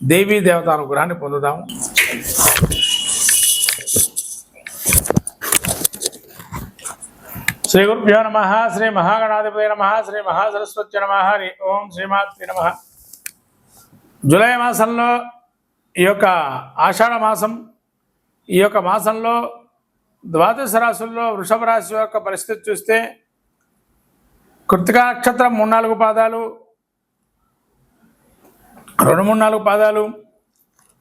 దేవీ దేవత అనుగ్రహాన్ని పొందుదాము శ్రీ గురుభ్యో నమ శ్రీ మహాగణాధిపతి నమ శ్రీ మహాసరస్వతి నమ హరి ఓం శ్రీమాత్రి నమ. జూలై మాసంలో ఈ యొక్క ఆషాఢ మాసం ఈ యొక్క మాసంలో ద్వాదశ రాశుల్లో వృషభ రాశి యొక్క పరిస్థితి చూస్తే కృతికా నక్షత్రం మూడు నాలుగు పాదాలు రెండు మూడు నాలుగు పాదాలు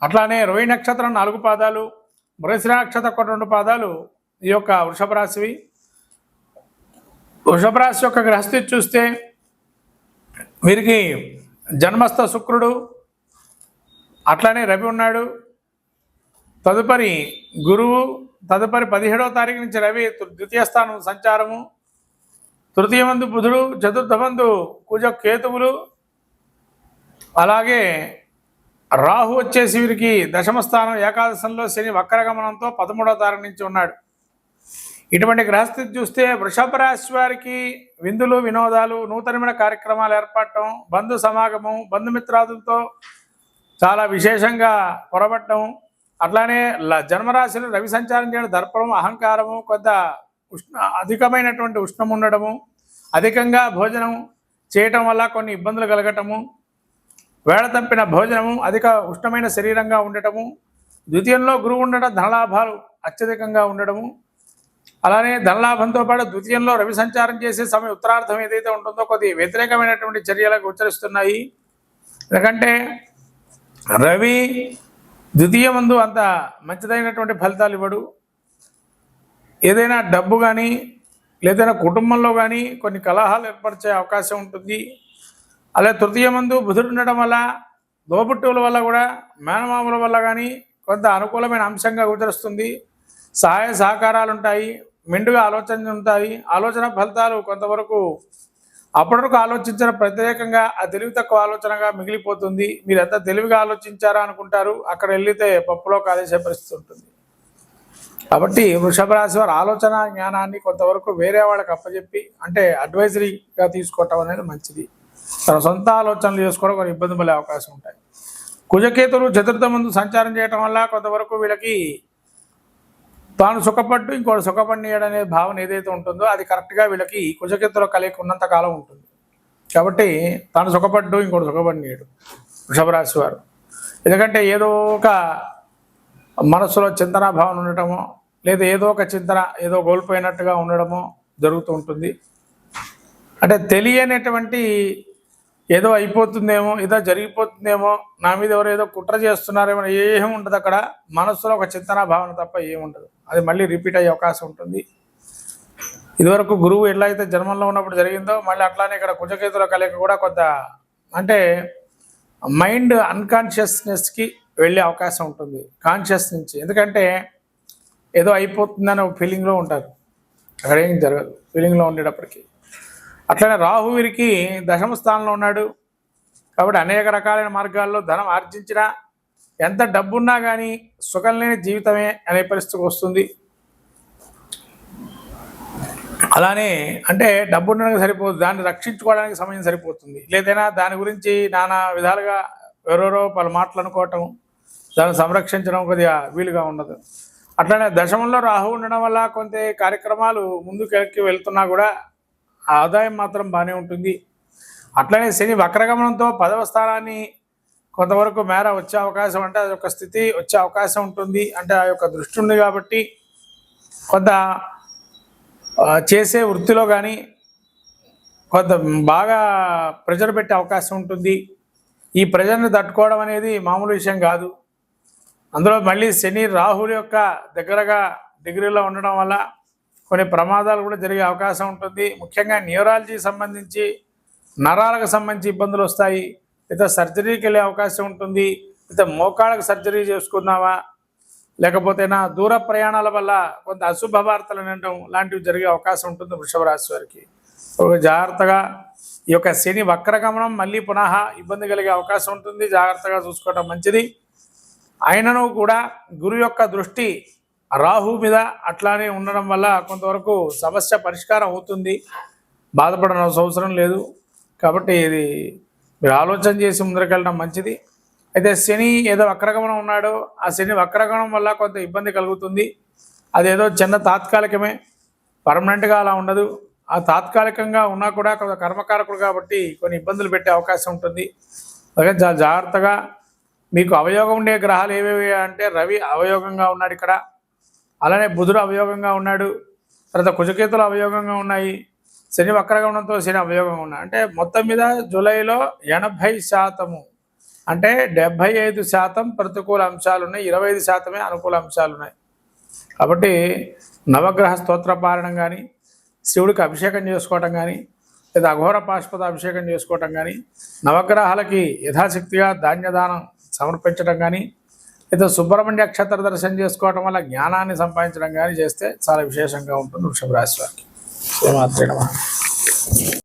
అట్లానే రోహి నక్షత్రం నాలుగు పాదాలు మృగశిర నక్షత్రం ఒక రెండు పాదాలు ఈ యొక్క వృషభ రాశివి. వృషభ రాశి యొక్క గ్రహస్థితి చూస్తే వీరికి జన్మస్థ శుక్రుడు అట్లానే రవి ఉన్నాడు. తదుపరి గురువు తదుపరి పదిహేడవ తారీఖు నుంచి రవి ద్వితీయ స్థానం సంచారము. తృతీయ మందు బుధుడు చతుర్థ మందు కుజ కేతువులు అలాగే రాహు వచ్చేసి వీరికి దశమ స్థానం ఏకాదశంలో శని వక్రగమనంతో పదమూడవ తారీఖు నుంచి ఉన్నాడు. ఇటువంటి గ్రహస్థితి చూస్తే వృషభ రాశి వారికి విందులు వినోదాలు నూతనమైన కార్యక్రమాలు ఏర్పడటం బంధు సమాగమం బంధుమిత్రాదులతో చాలా విశేషంగా పొరబట్టడం అట్లానే ల- జన్మరాశిలో రవి సంచారం చేయడం దర్పణం అహంకారము కొంత ఉష్ణ అధికమైనటువంటి ఉష్ణం ఉండడము అధికంగా భోజనం చేయటం వల్ల కొన్ని ఇబ్బందులు కలగటము వేళతంపిన భోజనము అధిక ఉష్ణమైన శరీరంగా ఉండటము ద్వితీయంలో గురువు ఉండడం ధనలాభాలు అత్యధికంగా ఉండడము అలానే ధనలాభంతో పాటు ద్వితీయంలో రవి సంచారం చేసే సమయం ఉత్తరార్థం ఏదైతే ఉంటుందో కొద్ది వ్యతిరేకమైనటువంటి చర్యలకు ఉచ్చరిస్తున్నాయి ఎందుకంటే రవి ద్వితీయమందు అంత మంచిదైనటువంటి ఫలితాలు ఇవ్వడు. ఏదైనా డబ్బు కానీ లేదైనా కుటుంబంలో కానీ కొన్ని కలహాలు ఏర్పరిచే అవకాశం ఉంటుంది. అలా తృతీయ మందు బుధుడు ఉండడం వల్ల దోబుట్టువుల వల్ల కూడా మేనమాముల వల్ల కానీ కొంత అనుకూలమైన అంశంగా గోచరిస్తుంది. సహాయ సహకారాలు ఉంటాయి మెండుగా ఆలోచనలు ఉంటాయి. ఆలోచన ఫలితాలు కొంతవరకు అప్పటివరకు ఆలోచించిన ప్రత్యేకంగా ఆ తెలివి తక్కువ ఆలోచనగా మిగిలిపోతుంది. మీరు ఎంత తెలివిగా ఆలోచించారా అనుకుంటారు అక్కడ వెళ్ళితే పప్పులో కాదేసే పరిస్థితి ఉంటుంది కాబట్టి వృషభ రాశి వారి ఆలోచన జ్ఞానాన్ని కొంతవరకు వేరే వాళ్ళకి అప్పచెప్పి అంటే అడ్వైజరీగా తీసుకోవటం అనేది మంచిది. తన సొంత ఆలోచనలు చేసుకోవడం కొన్ని ఇబ్బంది పడే అవకాశం ఉంటాయి. కుజకేతులు చతుర్థ ముందు సంచారం చేయటం వల్ల కొంతవరకు వీళ్ళకి తాను సుఖపడ్డు ఇంకోటి సుఖపడియడం అనే భావన ఏదైతే ఉంటుందో అది కరెక్ట్గా వీళ్ళకి కుజకేతుల కలయిక ఉన్నంత కాలం ఉంటుంది. కాబట్టి తాను సుఖపడ్డు ఇంకోటి సుఖపడినీయడు వృషభరాశి వారు. ఎందుకంటే ఏదో ఒక మనసులో చింతన భావన ఉండటమో లేదా ఏదో ఒక చింతన ఏదో కోల్పోయినట్టుగా ఉండడమో జరుగుతూ ఉంటుంది. అంటే తెలియనటువంటి ఏదో అయిపోతుందేమో ఏదో జరిగిపోతుందేమో నా మీద ఎవరో ఏదో కుట్ర చేస్తున్నారేమో ఏం ఉండదు అక్కడ. మనసులో ఒక చింతన భావన తప్ప ఏముండదు అది మళ్ళీ రిపీట్ అయ్యే అవకాశం ఉంటుంది. ఇదివరకు గురువు ఎట్లా అయితే జన్మంలో ఉన్నప్పుడు జరిగిందో మళ్ళీ అట్లానే ఇక్కడ కుజకేతుల కలయిక కూడా కొంత అంటే మైండ్ అన్కాన్షియస్నెస్కి వెళ్ళే అవకాశం ఉంటుంది. కాన్షియస్ నుంచి. ఎందుకంటే ఏదో అయిపోతుందని ఒక ఫీలింగ్లో ఉంటారు. అక్కడ ఏం జరగదు. ఫీలింగ్లో ఉండేటప్పటికి. అట్లనే రాహు వీరికి దశమ స్థానంలో ఉన్నాడు. కాబట్టి అనేక రకాలైన మార్గాల్లో ధనం ఆర్జించినా ఎంత డబ్బున్నా కానీ సుఖం లేని జీవితమే అనే పరిస్థితికి వస్తుంది. అలానే అంటే డబ్బు ఉండడానికి సరిపోదు దాన్ని రక్షించుకోవడానికి సమయం సరిపోతుంది. లేదైనా దాని గురించి నానా విధాలుగా ఎవరెవరో పలు మాటలు అనుకోవటం దాన్ని సంరక్షించడం కొద్దిగా వీలుగా ఉండదు అట్లనే దశమంలో రాహు ఉండడం వల్ల కొంత కార్యక్రమాలు ముందుకెక్కి వెళ్తున్నా కూడా ఆదాయం మాత్రం బాగానే ఉంటుంది. అట్లనే శని వక్రగమనంతో పదవ స్థానాన్ని కొంతవరకు మేర వచ్చే అవకాశం అంటే అది ఒక స్థితి వచ్చే అవకాశం ఉంటుంది అంటే ఆ యొక్క దృష్టి ఉంది కాబట్టి కొంత చేసే వృత్తిలో కానీ కొంత బాగా ప్రెజర్ పెట్టే అవకాశం ఉంటుంది. ఈ ప్రెజర్ని తట్టుకోవడం అనేది మామూలు విషయం కాదు. అందులో మళ్ళీ శని రాహుల్ యొక్క దగ్గరగా డిగ్రీలో ఉండడం వల్ల కొన్ని ప్రమాదాలు కూడా జరిగే అవకాశం ఉంటుంది. ముఖ్యంగా న్యూరాలజీ సంబంధించి నరాలకు సంబంధించి ఇబ్బందులు వస్తాయి. లేదా సర్జరీకి వెళ్ళే అవకాశం ఉంటుంది. లేదా మోకాళ్ళకు సర్జరీ చేసుకుందామా? లేకపోతే నా దూర ప్రయాణాల వల్ల కొంత అశుభ వార్తలు వినడం లాంటివి జరిగే అవకాశం ఉంటుంది వృషభ రాశి వారికి. జాగ్రత్తగా ఈ యొక్క శని వక్రగమనం మళ్ళీ పునః ఇబ్బంది కలిగే అవకాశం ఉంటుంది. జాగ్రత్తగా చూసుకోవడం మంచిది. అయినను కూడా గురు యొక్క దృష్టి రాహు మీద అట్లానే ఉండడం వల్ల కొంతవరకు సమస్య పరిష్కారం అవుతుంది. బాధపడనవసరం అవసరం లేదు. కాబట్టి ఇది మీరు ఆలోచన చేసి ముందరకెళ్ళడం మంచిది. అయితే శని ఏదో వక్రగమనం ఉన్నాడో ఆ శని వక్రగమనం వల్ల కొంత ఇబ్బంది కలుగుతుంది. అదేదో చిన్న తాత్కాలికమే పర్మనెంట్గా అలా ఉండదు. ఆ తాత్కాలికంగా ఉన్నా కూడా కొంత కర్మకారకుడు కాబట్టి కొన్ని ఇబ్బందులు పెట్టే అవకాశం ఉంటుంది. అలాగే చాలా జాగ్రత్తగా మీకు అవయోగం ఉండే గ్రహాలు ఏవేవి అంటే రవి అవయోగంగా ఉన్నాడు ఇక్కడ. అలానే బుధుడు అవయోగంగా ఉన్నాడు తర్వాత కుజకేతులు అవయోగంగా ఉన్నాయి శని వక్రగమనంతో శని అవయోగంగా ఉన్నాయి అంటే మొత్తం మీద జూలైలో ఎనభై శాతము అంటే డెబ్భై ఐదు శాతం ప్రతికూల అంశాలు ఉన్నాయి ఇరవై ఐదు శాతమే అనుకూల అంశాలు ఉన్నాయి. కాబట్టి నవగ్రహ స్తోత్ర పారణం కానీ శివుడికి అభిషేకం చేసుకోవటం కానీ లేదా అఘోర పాశుపత అభిషేకం చేసుకోవటం కానీ నవగ్రహాలకి యథాశక్తిగా ధాన్యదానం సమర్పించడం కానీ అయితే సుబ్రహ్మణ్య నక్షత్ర దర్శనం చేసుకోవటం వల్ల జ్ఞానాన్ని సంపాదించడం కానీ చేస్తే చాలా విశేషంగా ఉంటుంది వృషభ రాశి వారికి. శ్రీమాత్రే